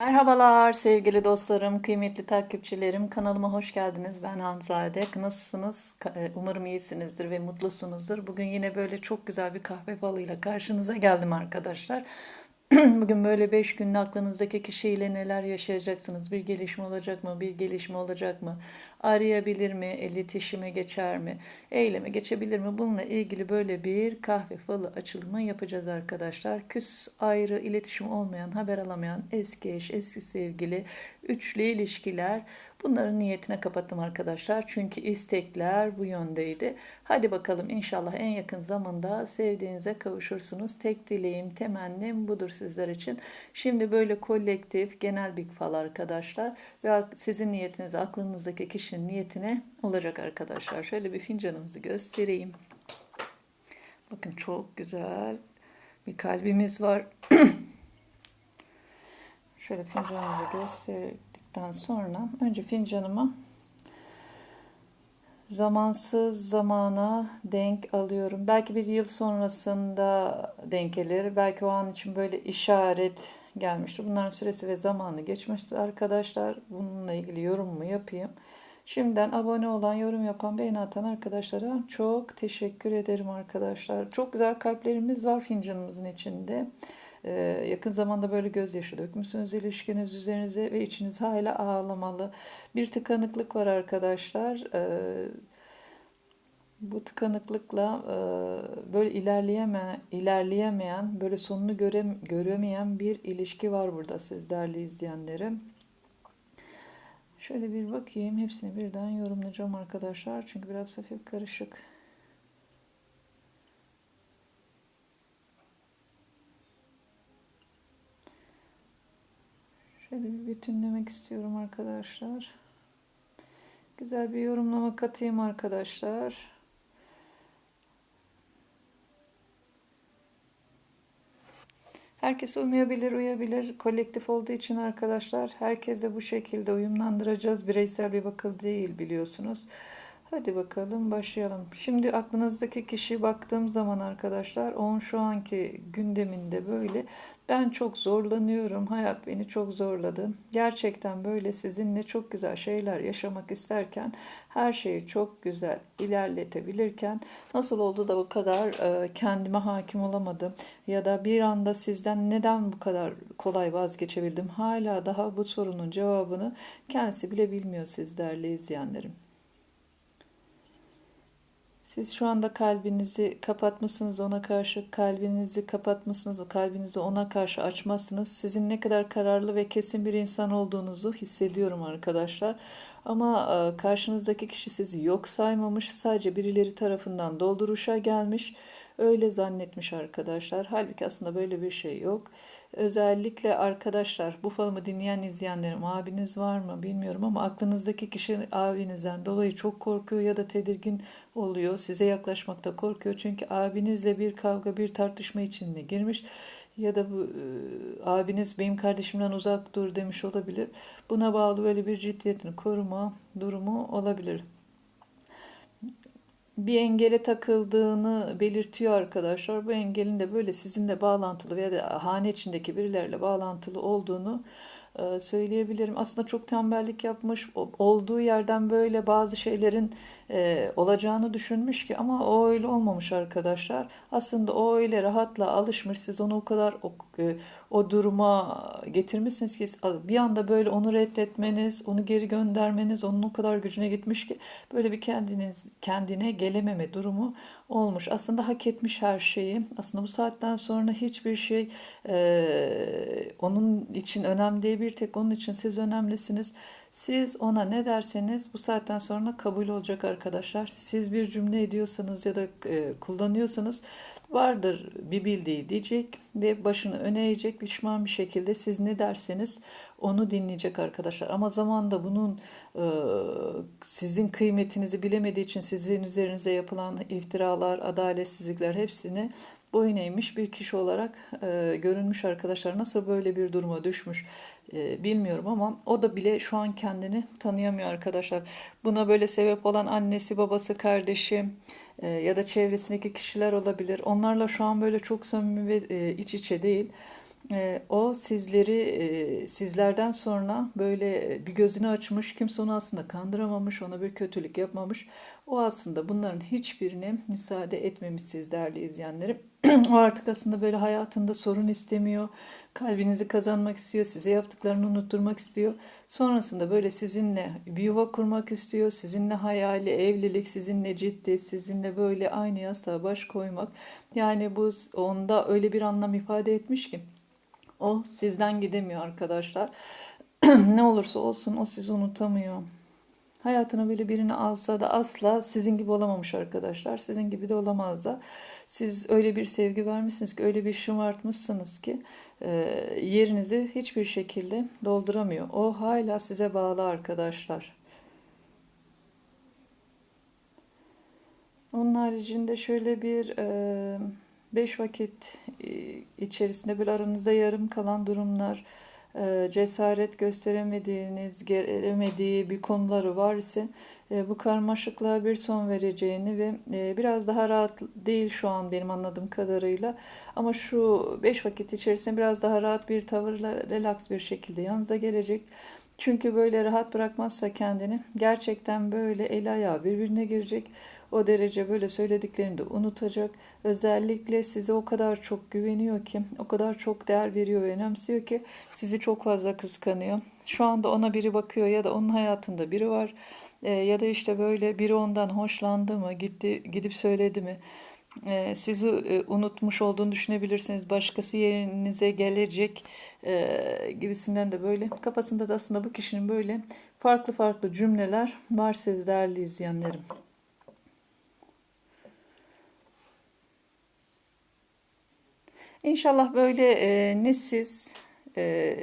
Merhabalar sevgili dostlarım, kıymetli takipçilerim. Kanalıma hoş geldiniz. Ben Hanzade. Nasılsınız? E, Umarım iyisinizdir ve mutlusunuzdur. Bugün yine böyle çok güzel bir kahve falıyla karşınıza geldim arkadaşlar. Bugün böyle 5 günde aklınızdaki kişiyle neler yaşayacaksınız? Bir gelişme olacak mı? Bir gelişme olacak mı? Arayabilir mi? İletişime geçer mi? Eyleme geçebilir mi? Bununla ilgili böyle bir kahve falı açılımı yapacağız arkadaşlar. Küs ayrı iletişim olmayan, haber alamayan eski eş, eski sevgili, üçlü ilişkiler bunların niyetine kapattım arkadaşlar. Çünkü istekler bu yöndeydi. Hadi bakalım inşallah en yakın zamanda sevdiğinize kavuşursunuz. Tek dileğim, temennim budur sizler için. Şimdi böyle kolektif, genel bir fal arkadaşlar. Ve sizin niyetiniz, aklınızdaki kişinin niyetine olacak arkadaşlar. Şöyle bir fincanımızı göstereyim. Bakın çok güzel bir kalbimiz var. Şöyle fincanımızı gösterdikten sonra önce fincanıma zamansız zamana denk alıyorum. Belki bir yıl sonrasında denk gelir. Belki o an için böyle işaret gelmiştir. Bunların süresi ve zamanı geçmiştir arkadaşlar. Bununla ilgili yorumumu yapayım. Şimdiden abone olan, yorum yapan, beğeni atan arkadaşlara çok teşekkür ederim arkadaşlar. Çok güzel kalplerimiz var fincanımızın içinde. Ee, yakın zamanda böyle gözyaşı dökmüşsünüz ilişkiniz üzerinize ve içiniz hala ağlamalı. Bir tıkanıklık var arkadaşlar. Ee, bu tıkanıklıkla e, böyle ilerleyeme, ilerleyemeyen, böyle sonunu göre, göremeyen bir ilişki var burada sizlerle izleyenlerim. Şöyle bir bakayım. Hepsini birden yorumlayacağım arkadaşlar. Çünkü biraz hafif karışık. Şöyle bir bütünlemek istiyorum arkadaşlar. Güzel bir yorumlama katayım arkadaşlar. Herkes uymayabilir, uyabilir. Kolektif olduğu için arkadaşlar herkese bu şekilde uyumlandıracağız. Bireysel bir bakıl değil biliyorsunuz. Hadi bakalım başlayalım. Şimdi aklınızdaki kişi baktığım zaman arkadaşlar onun şu anki gündeminde böyle ben çok zorlanıyorum. Hayat beni çok zorladı. Gerçekten böyle sizinle çok güzel şeyler yaşamak isterken her şeyi çok güzel ilerletebilirken nasıl oldu da bu kadar e, kendime hakim olamadım ya da bir anda sizden neden bu kadar kolay vazgeçebildim? Hala daha bu sorunun cevabını kendisi bile bilmiyor sizlerle izleyenlerim. Siz şu anda kalbinizi kapatmışsınız ona karşı, kalbinizi kapatmışsınız, o kalbinizi ona karşı açmazsınız. Sizin ne kadar kararlı ve kesin bir insan olduğunuzu hissediyorum arkadaşlar. Ama e, karşınızdaki kişi sizi yok saymamış, sadece birileri tarafından dolduruşa gelmiş. Öyle zannetmiş arkadaşlar. Halbuki aslında böyle bir şey yok. Özellikle arkadaşlar bu falımı dinleyen izleyenlerim abiniz var mı bilmiyorum ama aklınızdaki kişi abinizden dolayı çok korkuyor ya da tedirgin oluyor. Size yaklaşmakta korkuyor çünkü abinizle bir kavga bir tartışma içinde girmiş ya da bu e, abiniz benim kardeşimden uzak dur demiş olabilir. Buna bağlı böyle bir ciddiyetini koruma durumu olabilir bir engele takıldığını belirtiyor arkadaşlar. Bu engelin de böyle sizinle bağlantılı veya da hane içindeki birilerle bağlantılı olduğunu söyleyebilirim. Aslında çok tembellik yapmış, olduğu yerden böyle bazı şeylerin e, olacağını düşünmüş ki ama o öyle olmamış arkadaşlar. Aslında o öyle rahatla alışmış. Siz onu o kadar o, e, o duruma getirmişsiniz ki bir anda böyle onu reddetmeniz, onu geri göndermeniz onun o kadar gücüne gitmiş ki böyle bir kendiniz kendine gelememe durumu olmuş. Aslında hak etmiş her şeyi. Aslında bu saatten sonra hiçbir şey e, onun için önemli değil. Bir tek onun için siz önemlisiniz. Siz ona ne derseniz bu saatten sonra kabul olacak arkadaşlar. Siz bir cümle ediyorsanız ya da e, kullanıyorsanız vardır bir bildiği diyecek ve başını öne eğecek pişman bir şekilde siz ne derseniz onu dinleyecek arkadaşlar. Ama zamanda bunun e, sizin kıymetinizi bilemediği için sizin üzerinize yapılan iftiralar, adaletsizlikler hepsini boyun eğmiş bir kişi olarak e, görünmüş arkadaşlar. Nasıl böyle bir duruma düşmüş e, bilmiyorum ama o da bile şu an kendini tanıyamıyor arkadaşlar. Buna böyle sebep olan annesi, babası, kardeşi e, ya da çevresindeki kişiler olabilir. Onlarla şu an böyle çok samimi ve e, iç içe değil. E, o sizleri e, sizlerden sonra böyle bir gözünü açmış, kimse onu aslında kandıramamış, ona bir kötülük yapmamış. O aslında bunların hiçbirine müsaade etmemiş siz değerli izleyenlerim. o artık aslında böyle hayatında sorun istemiyor, kalbinizi kazanmak istiyor, size yaptıklarını unutturmak istiyor. Sonrasında böyle sizinle bir yuva kurmak istiyor, sizinle hayali evlilik, sizinle ciddi, sizinle böyle aynı yastığa baş koymak. Yani bu onda öyle bir anlam ifade etmiş ki o sizden gidemiyor arkadaşlar. ne olursa olsun o sizi unutamıyor. Hayatına böyle birini alsa da asla sizin gibi olamamış arkadaşlar. Sizin gibi de olamaz da. Siz öyle bir sevgi vermişsiniz ki, öyle bir şımartmışsınız ki e, yerinizi hiçbir şekilde dolduramıyor. O hala size bağlı arkadaşlar. Onun haricinde şöyle bir e, beş vakit e, içerisinde bir aranızda yarım kalan durumlar, e, cesaret gösteremediğiniz, gelemediği bir konuları var ise e, bu karmaşıklığa bir son vereceğini ve biraz daha rahat değil şu an benim anladığım kadarıyla ama şu beş vakit içerisinde biraz daha rahat bir tavırla relax bir şekilde yanınıza gelecek. Çünkü böyle rahat bırakmazsa kendini gerçekten böyle el ayağı birbirine girecek. O derece böyle söylediklerini de unutacak. Özellikle size o kadar çok güveniyor ki, o kadar çok değer veriyor ve önemsiyor ki sizi çok fazla kıskanıyor. Şu anda ona biri bakıyor ya da onun hayatında biri var. E, ya da işte böyle biri ondan hoşlandı mı, gitti gidip söyledi mi? e, sizi e, unutmuş olduğunu düşünebilirsiniz. Başkası yerinize gelecek e, gibisinden de böyle kafasında da aslında bu kişinin böyle farklı farklı cümleler var siz değerli izleyenlerim. İnşallah böyle e, ne siz e,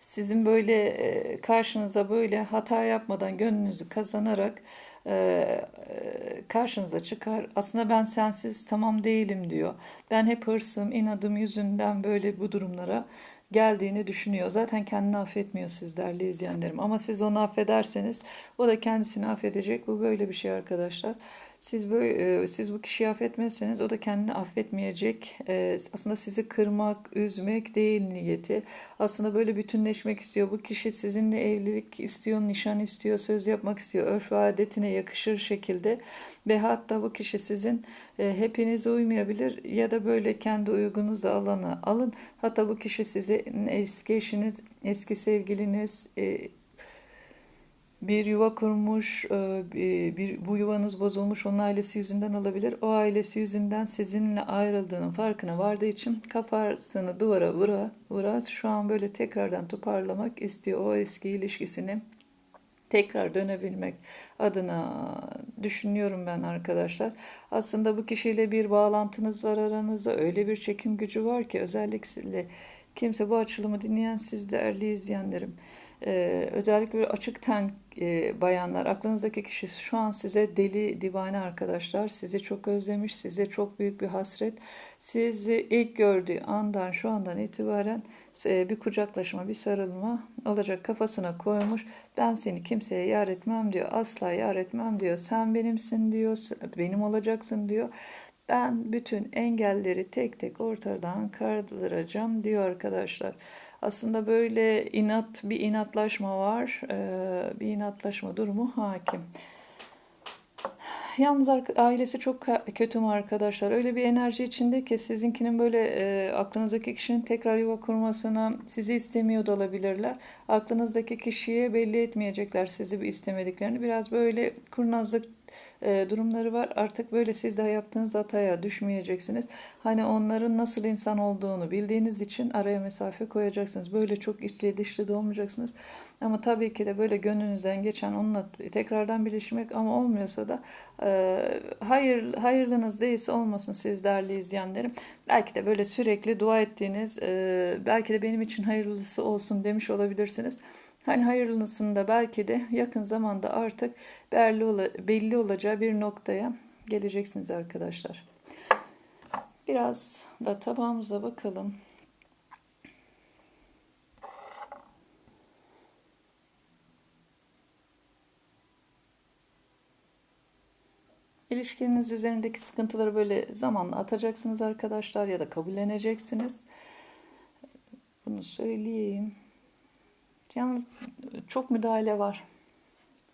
sizin böyle e, karşınıza böyle hata yapmadan gönlünüzü kazanarak e, karşınıza çıkar. Aslında ben sensiz tamam değilim diyor. Ben hep hırsım, inadım yüzünden böyle bu durumlara geldiğini düşünüyor. Zaten kendini affetmiyor siz değerli izleyenlerim. Ama siz onu affederseniz o da kendisini affedecek. Bu böyle bir şey arkadaşlar. Siz böyle e, siz bu kişiyi affetmezseniz o da kendini affetmeyecek. E, aslında sizi kırmak, üzmek değil niyeti. Aslında böyle bütünleşmek istiyor. Bu kişi sizinle evlilik istiyor, nişan istiyor, söz yapmak istiyor. Örf ve adetine yakışır şekilde ve hatta bu kişi sizin e, hepinize uymayabilir ya da böyle kendi uygunuzu alana alın. Hatta bu kişi size eski eşiniz, eski sevgiliniz, bir yuva kurmuş, e, bir, bu yuvanız bozulmuş, onun ailesi yüzünden olabilir. O ailesi yüzünden sizinle ayrıldığının farkına vardığı için kafasını duvara vura, vura şu an böyle tekrardan toparlamak istiyor o eski ilişkisini tekrar dönebilmek adına düşünüyorum ben arkadaşlar. Aslında bu kişiyle bir bağlantınız var aranızda. Öyle bir çekim gücü var ki özellikle kimse bu açılımı dinleyen siz değerli izleyenlerim ee, özellikle bir açık ten e, bayanlar, aklınızdaki kişi şu an size deli divane arkadaşlar, sizi çok özlemiş, size çok büyük bir hasret. Sizi ilk gördüğü andan şu andan itibaren e, bir kucaklaşma, bir sarılma olacak kafasına koymuş. Ben seni kimseye yar etmem diyor, asla yar etmem diyor. Sen benimsin diyor, benim olacaksın diyor. Ben bütün engelleri tek tek ortadan kaldıracağım diyor arkadaşlar. Aslında böyle inat bir inatlaşma var. Ee, bir inatlaşma durumu hakim. Yalnız ailesi çok kötü mü arkadaşlar? Öyle bir enerji içinde ki sizinkinin böyle e, aklınızdaki kişinin tekrar yuva kurmasına sizi istemiyor da olabilirler. Aklınızdaki kişiye belli etmeyecekler sizi istemediklerini. Biraz böyle kurnazlık e, durumları var. Artık böyle siz daha yaptığınız hataya düşmeyeceksiniz. Hani onların nasıl insan olduğunu bildiğiniz için araya mesafe koyacaksınız. Böyle çok içli dışlı da olmayacaksınız. Ama tabii ki de böyle gönlünüzden geçen onunla tekrardan birleşmek ama olmuyorsa da e, hayır hayırlınız değilse olmasın siz değerli izleyenlerim. Belki de böyle sürekli dua ettiğiniz e, belki de benim için hayırlısı olsun demiş olabilirsiniz. Hani hayırlısında belki de yakın zamanda artık belli, ola, belli olacağı bir noktaya geleceksiniz arkadaşlar. Biraz da tabağımıza bakalım. İlişkiniz üzerindeki sıkıntıları böyle zamanla atacaksınız arkadaşlar ya da kabulleneceksiniz. Bunu söyleyeyim. Yalnız çok müdahale var.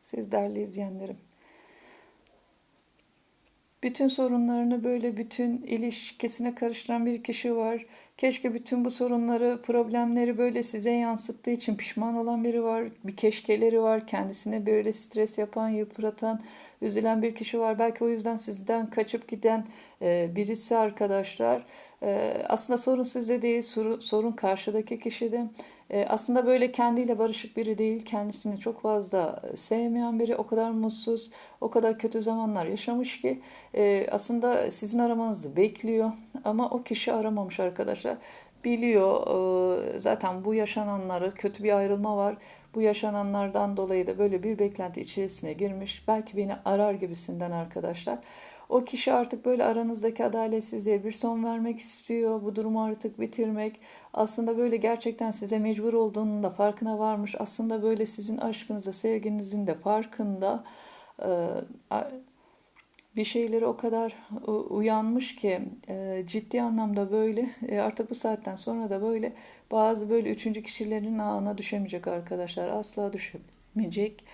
Siz değerli izleyenlerim. Bütün sorunlarını böyle bütün ilişkisine karıştıran bir kişi var. Keşke bütün bu sorunları, problemleri böyle size yansıttığı için pişman olan biri var. Bir keşkeleri var. Kendisine böyle stres yapan, yıpratan, üzülen bir kişi var. Belki o yüzden sizden kaçıp giden e, birisi arkadaşlar. E, aslında sorun sizde değil, sorun karşıdaki kişide. E, aslında böyle kendiyle barışık biri değil, kendisini çok fazla sevmeyen biri, o kadar mutsuz, o kadar kötü zamanlar yaşamış ki aslında sizin aramanızı bekliyor ama o kişi aramamış arkadaşlar. Biliyor zaten bu yaşananları, kötü bir ayrılma var. Bu yaşananlardan dolayı da böyle bir beklenti içerisine girmiş. Belki beni arar gibisinden arkadaşlar. O kişi artık böyle aranızdaki adaletsizliğe bir son vermek istiyor. Bu durumu artık bitirmek. Aslında böyle gerçekten size mecbur olduğunun da farkına varmış. Aslında böyle sizin aşkınıza, sevginizin de farkında. Bir şeyleri o kadar uyanmış ki ciddi anlamda böyle artık bu saatten sonra da böyle bazı böyle üçüncü kişilerin ağına düşemeyecek arkadaşlar. Asla düşemeyecek.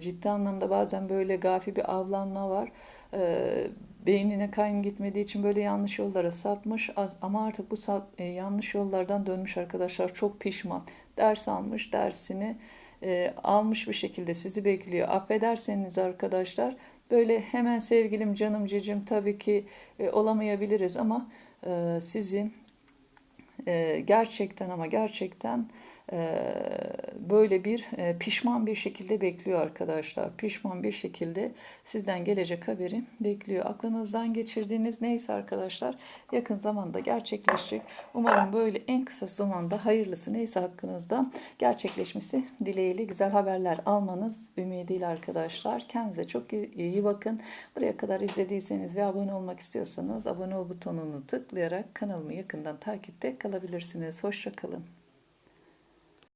Ciddi anlamda bazen böyle gafi bir avlanma var e, beynine kan gitmediği için böyle yanlış yollara sapmış ama artık bu e, yanlış yollardan dönmüş arkadaşlar çok pişman. Ders almış dersini e, almış bir şekilde sizi bekliyor. Affederseniz arkadaşlar böyle hemen sevgilim canım cicim tabii ki e, olamayabiliriz ama e, sizi e, gerçekten ama gerçekten böyle bir pişman bir şekilde bekliyor arkadaşlar. Pişman bir şekilde sizden gelecek haberi bekliyor. Aklınızdan geçirdiğiniz neyse arkadaşlar yakın zamanda gerçekleşecek. Umarım böyle en kısa zamanda hayırlısı neyse hakkınızda gerçekleşmesi dileğiyle güzel haberler almanız ümidiyle arkadaşlar. Kendinize çok iyi bakın. Buraya kadar izlediyseniz ve abone olmak istiyorsanız abone ol butonunu tıklayarak kanalımı yakından takipte kalabilirsiniz. Hoşçakalın.